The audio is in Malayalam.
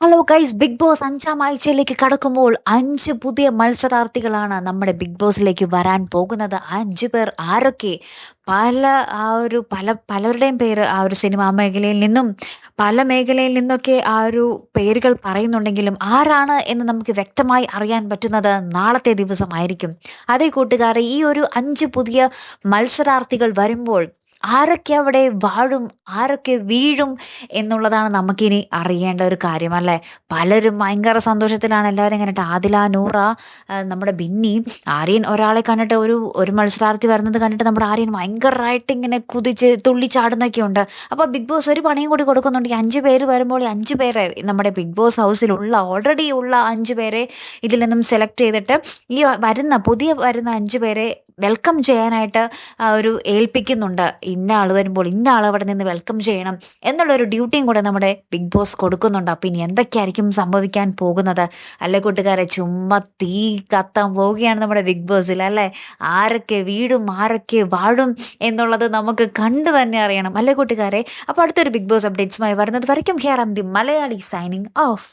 ഹലോ ഗൈസ് ബിഗ് ബോസ് അഞ്ചാം ആഴ്ചയിലേക്ക് കടക്കുമ്പോൾ അഞ്ച് പുതിയ മത്സരാർത്ഥികളാണ് നമ്മുടെ ബിഗ് ബോസിലേക്ക് വരാൻ പോകുന്നത്. അഞ്ച് പേർ ആരൊക്കെ? പല ആ ഒരു പല പലരുടെയും പേര് ആ ഒരു സിനിമാ മേഖലയിൽ നിന്നും പല മേഖലയിൽ നിന്നൊക്കെ ആ ഒരു പേരുകൾ പറയുന്നുണ്ടെങ്കിലും ആരാണ് എന്ന് നമുക്ക് വ്യക്തമായി അറിയാൻ പറ്റുന്നത് നാളത്തെ ദിവസമായിരിക്കും. അതേ കൂട്ടുകാരെ ഈ ഒരു അഞ്ച് പുതിയ മത്സരാർത്ഥികൾ വരുമ്പോൾ ആരൊക്കെ അവിടെ വാഴും ആരൊക്കെ വീഴും എന്നുള്ളതാണ് നമുക്കിനി അറിയേണ്ട ഒരു കാര്യം അല്ലേ പലരും ഭയങ്കര സന്തോഷത്തിലാണ്. എല്ലാവരും കണ്ടിട്ട് ആദില നൂറ നമ്മുടെ ബിന്നി ആര്യൻ ഒരാളെ കണ്ടിട്ട് ഒരു ഒരു മത്സരാർത്ഥി വരുന്നത് കണ്ടിട്ട് നമ്മുടെ ആര്യൻ ഭയങ്കരമായിട്ട് ഇങ്ങനെ കുതിച്ച് തുള്ളിച്ചാടുന്നൊക്കെ ഉണ്ട്. അപ്പോൾ ബിഗ് ബോസ് ഒരു പണിയും കൂടി കൊടുക്കുന്നുണ്ട്. ഈ അഞ്ച് പേര് വരുമ്പോൾ ഈ അഞ്ച് പേരെ നമ്മുടെ ബിഗ് ബോസ് ഹൗസിലുള്ള ഓൾറെഡി ഉള്ള അഞ്ച് പേരെ ഇതിൽ നിന്നും സെലക്ട് ചെയ്തിട്ട് ഈ വരുന്ന പുതിയ വരുന്ന അഞ്ച് പേരെ വെൽക്കം ചെയ്യാനായിട്ട് ഒരു ഏൽപ്പിക്കുന്നുണ്ട്. ഇന്ന ആൾ വരുമ്പോൾ ഇന്ന ആൾ അവിടെ നിന്ന് വെൽക്കം ചെയ്യണം എന്നുള്ളൊരു ഡ്യൂട്ടിയും കൂടെ നമ്മുടെ ബിഗ് ബോസ് കൊടുക്കുന്നുണ്ട്. അപ്പം ഇനി എന്തൊക്കെയായിരിക്കും സംഭവിക്കാൻ പോകുന്നത്? അല്ലെ കൂട്ടുകാരെ? ചുമ്മാ തീ കത്താൻ പോവുകയാണ് നമ്മുടെ ബിഗ് ബോസിൽ അല്ലേ? ആരൊക്കെ വീടും ആരൊക്കെ വാഴും എന്നുള്ളത് നമുക്ക് കണ്ടു തന്നെ അറിയണം. അല്ലെ കൂട്ടുകാരെ? അപ്പോൾ അടുത്തൊരു ബിഗ് ബോസ് അപ്ഡേറ്റ്സുമായി വരുന്നത് വരയ്ക്കും. Here am the Malayali signing off